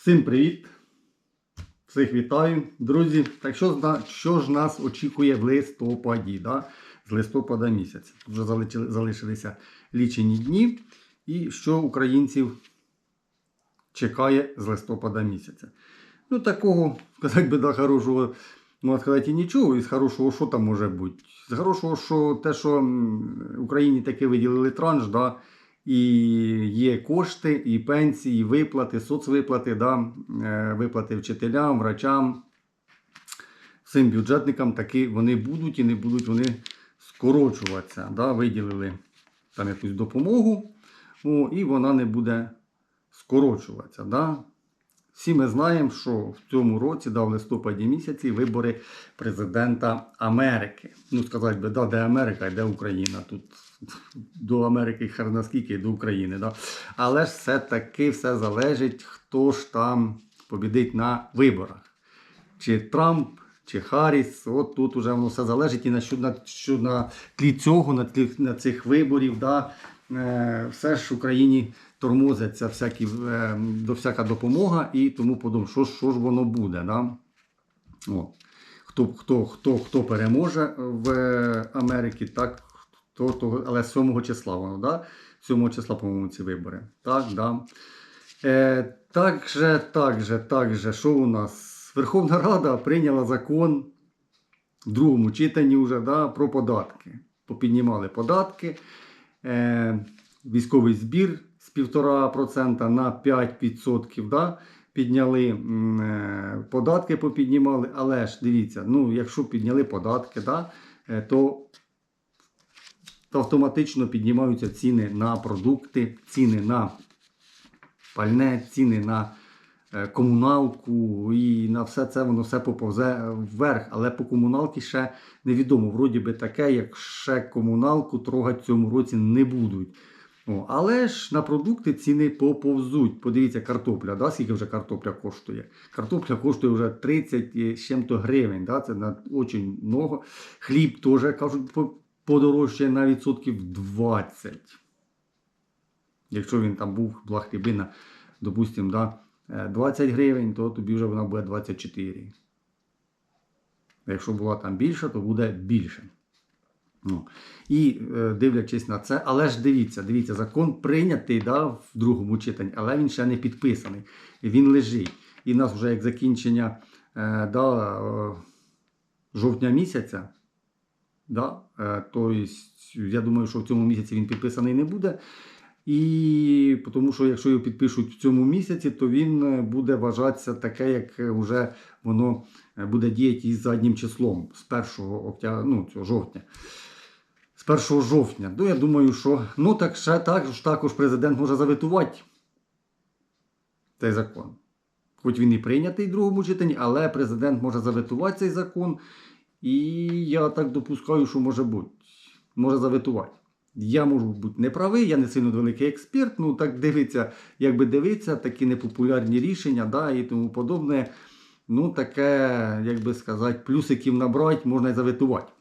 Всім привіт! Всіх вітаю, друзі. Так що, що ж нас очікує в листопаді, да? з листопада місяця? Вже залишилися лічені дні. І що українців чекає з листопада місяця? Ну, такого, сказати би, да, хорошого, можна сказати, нічого. І з хорошого, що там може бути? З хорошого, що те, що Україні таки виділили транш, да, і є кошти, і пенсії, і виплати, соцвиплати, да, е, виплати вчителям, врачам, всім бюджетникам таки вони будуть і не будуть вони скорочуватися. Да, виділили там якусь допомогу, о, і вона не буде скорочуватися. Да. Всі ми знаємо, що в цьому році, да, в листопаді місяці, вибори президента Америки. Ну, сказати би, да, де Америка і де Україна. Тут до Америки хер наскільки до України. Да? Але ж все-таки все залежить, хто ж там побідить на виборах. Чи Трамп, чи Харріс. От тут уже воно все залежить. І на що на, що на тлі цього, на тлі на цих виборів, да, е, все ж Україні тормозиться всякі, е, до всяка допомога і тому подумав, що, що ж воно буде. Да? О. Хто, хто, хто, хто переможе в Америці, так, хто, того, але 7 числа воно, да? 7 числа, по-моєму, ці вибори. Так, да. Е, также, также, также, що у нас? Верховна Рада прийняла закон в другому читанні вже да, про податки. Попіднімали податки. Е, військовий збір з 1,5% на 5%. Да, підняли е, податки, попіднімали. Але ж дивіться, ну, якщо підняли податки, да, е, то то автоматично піднімаються ціни на продукти, ціни на пальне, ціни на е, комуналку і на все це воно все поповзе вверх. Але по комуналці ще невідомо. Вроді би таке, як ще комуналку трогати в цьому році не будуть. Але ж на продукти ціни поповзуть. Подивіться, картопля, да, скільки вже картопля коштує. Картопля коштує вже 30 з чим-то гривень. Да, це на дуже много. Хліб теж кажуть подорожчає на відсотків 20. Якщо він там був, була хлібина, допустимо, да, е, 20 гривень, то тобі вже вона буде 24. Якщо була там більша, то буде більше. Ну. І е, дивлячись на це, але ж дивіться, дивіться, закон прийнятий да, в другому читанні, але він ще не підписаний. Він лежить. І в нас вже як закінчення е, да, е, жовтня місяця. Да, то єсть, я думаю, що в цьому місяці він підписаний не буде. І тому що якщо його підпишуть в цьому місяці, то він е, буде вважатися таке, як вже воно е, буде діяти із заднім числом з 1 октя... ну, жовтня. З 1 жовтня. Ну, я думаю, що ну так ще також, також президент може заветувати цей закон. Хоч він і прийнятий в другому читанні, але президент може заветувати цей закон. І я так допускаю, що може бути. Може заветувати. Я можу бути неправий, я не сильно великий експерт, ну так дивиться, якби дивиться, такі непопулярні рішення, да, і тому подобне. Ну, таке, як би сказати, плюсиків набрати, можна і заветувати.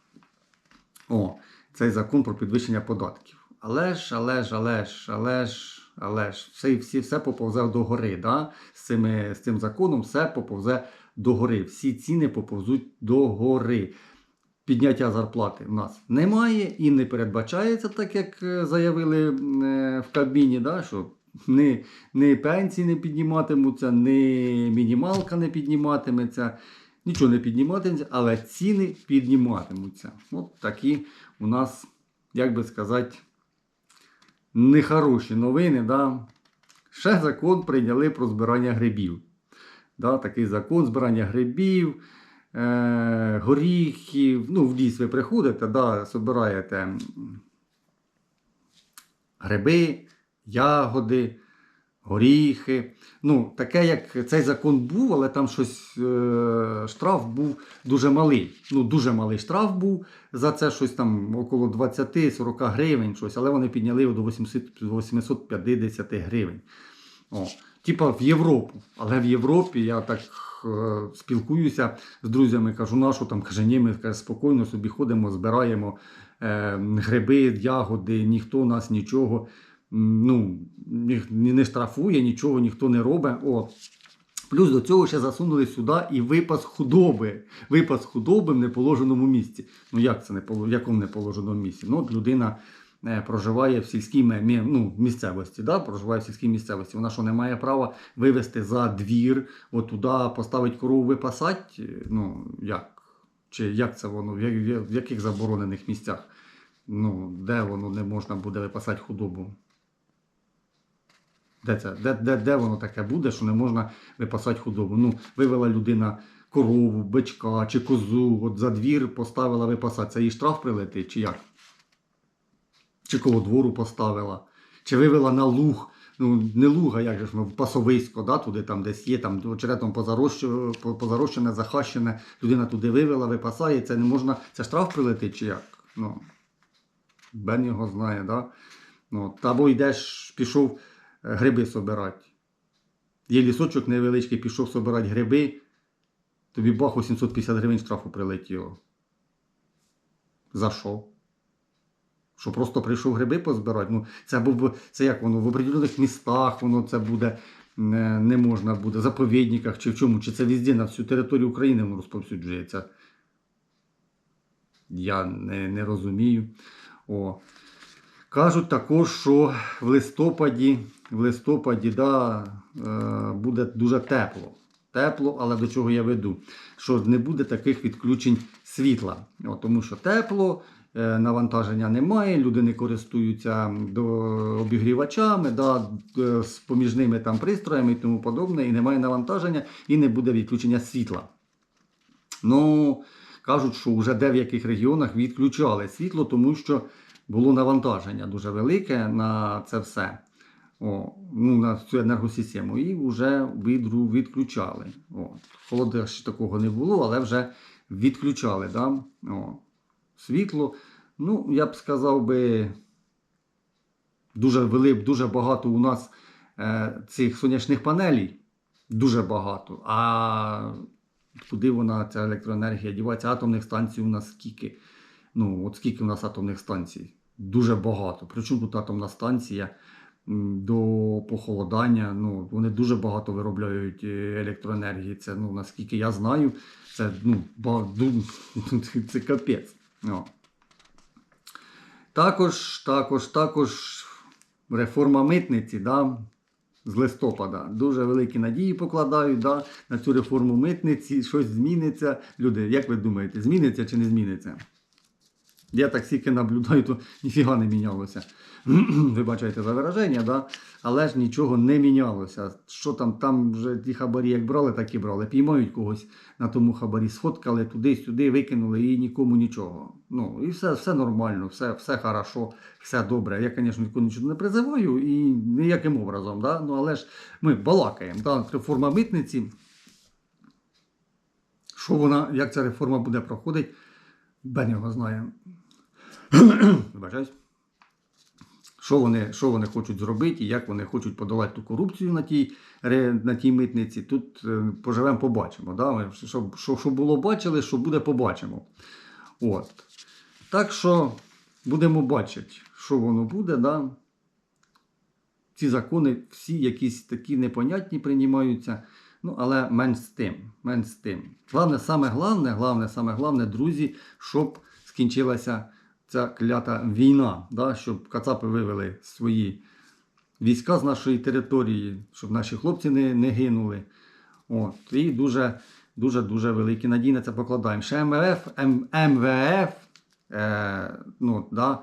О, цей закон про підвищення податків. Але ж, але ж, але ж, але ж, але ж, все, всі, все поповзе до гори. Да? З, цими, з цим законом все поповзе до гори. Всі ціни поповзуть до гори. Підняття зарплати в нас немає і не передбачається, так як е, заявили е, в Кабміні, да, що ні, ні пенсії не підніматимуться, ні мінімалка не підніматиметься, нічого не підніматиметься, але ціни підніматимуться. От такі у нас, як би сказати, нехороші новини. Да. Ще закон прийняли про збирання грибів. Да, такий закон збирання грибів, е, горіхів. Ну, в ліс ви приходите, да, збираєте гриби, ягоди, горіхи. Ну, таке, як цей закон був, але там щось е, штраф був дуже малий. Ну, дуже малий штраф був за це щось там около 20-40 гривень, щось, але вони підняли його до 800 850 гривень. О, типа в Європу. Але в Європі я так е, спілкуюся з друзями, кажу, на що там каже, ні, ми каже, спокійно собі ходимо, збираємо е, гриби, ягоди, ніхто нас нічого ну, ні, не штрафує, нічого ніхто не робить. О, Плюс до цього ще засунули сюди і випас худоби. Випас худоби в неположеному місці. Ну як це не в якому неположеному місці? Ну, от людина проживає в сільській ну, місцевості, да? проживає в сільській місцевості. Вона що не має права вивезти за двір, от туди поставити корову випасати? Ну як? Чи як це воно? В яких заборонених місцях? Ну, де воно не можна буде випасати худобу? Де, це? Де, де, де воно таке буде, що не можна випасати худобу? Ну, вивела людина корову, бичка чи козу, от за двір поставила випасати. Це їй штраф прилетить, чи як? Чи коло двору поставила, чи вивела на луг. Ну, не луг, а як же ж, ну, пасовисько, да, туди там десь є, там очеретом позарощене, захащене, людина туди вивела, випасає, це не можна, це штраф прилетить чи як? Ну, Бен його знає, да? Ну, або йдеш, пішов е, гриби собирати. Є лісочок невеличкий, пішов собирати гриби, тобі баху 750 гривень штрафу прилетіло. За що? Що просто прийшов гриби позбирати? Ну, це, був, це як воно в определених містах, воно це буде не, не можна буде, в заповідниках чи в чому, чи це везде на всю територію України воно розповсюджується. Я не, не розумію. О. Кажуть також, що в листопаді, в листопаді да, е, буде дуже тепло. Тепло, але до чого я веду? Що не буде таких відключень світла. О, тому що тепло, навантаження немає, люди не користуються обігрівачами, да, е, з поміжними там пристроями і тому подобне, і немає навантаження, і не буде відключення світла. Ну, кажуть, що вже де в яких регіонах відключали світло, тому що було навантаження дуже велике на це все. О, ну, на цю енергосистему. І вже відру відключали. Ще такого не було, але вже відключали. Да? О, світло. Ну, я б сказав би, дуже вели, дуже багато у нас е, цих сонячних панелей. Дуже багато. А куди вона, ця електроенергія дівається? Атомних станцій у нас скільки? Ну, от скільки у нас атомних станцій? Дуже багато. Причому тут атомна станція до похолодання. Ну, вони дуже багато виробляють е, електроенергії. Це, ну, наскільки я знаю, це, ну, ба- ду- це капець. О. Також, також, також реформа митниці, да, з листопада. Дуже великі надії покладають да, на цю реформу митниці. Щось зміниться. Люди, як ви думаєте, зміниться чи не зміниться? Я так стільки наблюдаю, то ніфіга не мінялося. Вибачайте за вираження, да? але ж нічого не мінялося. Що там, там вже ті хабарі як брали, так і брали. Піймають когось на тому хабарі, сфоткали туди-сюди, викинули і нікому нічого. Ну, і все, все нормально, все, все хорошо, все добре. Я, звісно, нічого не призиваю і ніяким образом, да? ну, але ж ми балакаємо. Да? Реформа митниці. Що вона, як ця реформа буде проходити, Бен його знає. Вибачаюсь. Що вони, що вони хочуть зробити і як вони хочуть подолати ту корупцію на тій, на тій митниці. Тут е, поживемо, побачимо. Да? Що, що, було бачили, що буде, побачимо. От. Так що будемо бачити, що воно буде. Да? Ці закони всі якісь такі непонятні приймаються. Ну, але менш з тим, менш з тим. Главне, саме головне, головне, саме головне, друзі, щоб скінчилася ця клята війна, да? щоб кацапи вивели свої війська з нашої території, щоб наші хлопці не, не гинули. От. І дуже, дуже, дуже великі надії на це покладаємо. Ще МВФ, М, МВФ е, ну, да,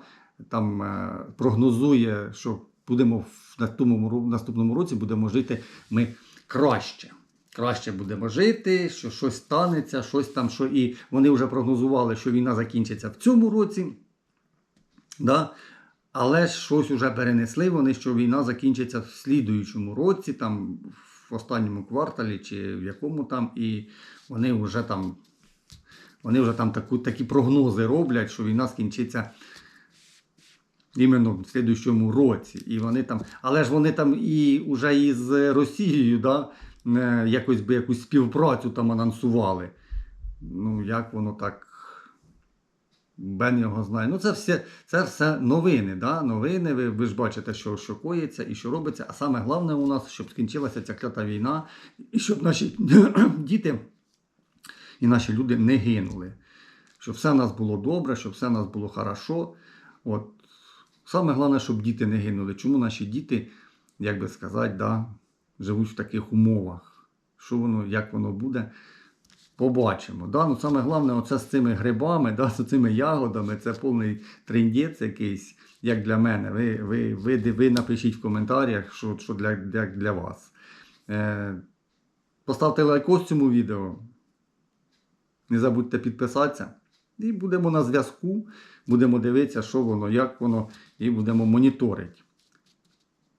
там е, прогнозує, що будемо в наступному, наступному році будемо жити ми краще. Краще будемо жити, що щось станеться, щось там, що і вони вже прогнозували, що війна закінчиться в цьому році. Да? Але ж щось вже перенесли вони, що війна закінчиться в слідуючому році, там в останньому кварталі чи в якому там, і вони вже там, вони вже там таку, такі прогнози роблять, що війна скінчиться іменно в слідуючому році. І вони там, але ж вони там і вже із Росією, да, е, якось би якусь співпрацю там анонсували. Ну, як воно так Бен його знає. Ну, це все, це все новини. Да? Новини. Ви, ви ж бачите, що, що коїться і що робиться. А саме головне у нас, щоб скінчилася ця клята війна, і щоб наші діти і наші люди не гинули. Щоб все в нас було добре, щоб все в нас було хорошо. От. Саме головне, щоб діти не гинули. Чому наші діти, як би сказати, да, живуть в таких умовах? Що воно, як воно буде? Побачимо. Да? Ну, саме головне, оце з цими грибами, да, з цими ягодами, це повний трендець якийсь, як для мене. Ви, ви, ви, ви напишіть в коментарях, що, що для, для, для вас. Е, поставте лайкос цьому відео. Не забудьте підписатися. І будемо на зв'язку, будемо дивитися, що воно, як воно, і будемо моніторити.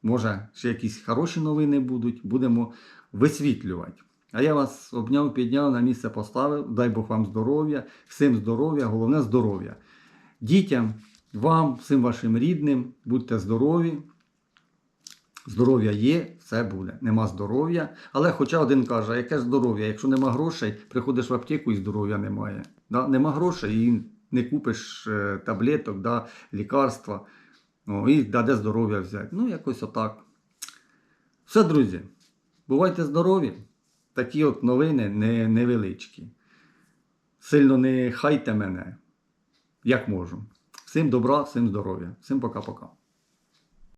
Може, ще якісь хороші новини будуть, будемо висвітлювати. А я вас обняв, підняв, на місце поставив. Дай Бог вам здоров'я, всім здоров'я, головне здоров'я. Дітям, вам, всім вашим рідним, будьте здорові. Здоров'я є, все буде. Нема здоров'я. Але хоча один каже, яке здоров'я? Якщо нема грошей, приходиш в аптеку і здоров'я немає. Да? Нема грошей і не купиш е, таблеток, да, лікарства. Ну, і да, де здоров'я взяти. Ну, якось отак. Все, друзі. Бувайте здорові. Такі от новини не, невеличкі. Сильно не хайте мене, як можу. Всім добра, всім здоров'я. Всім пока-пока.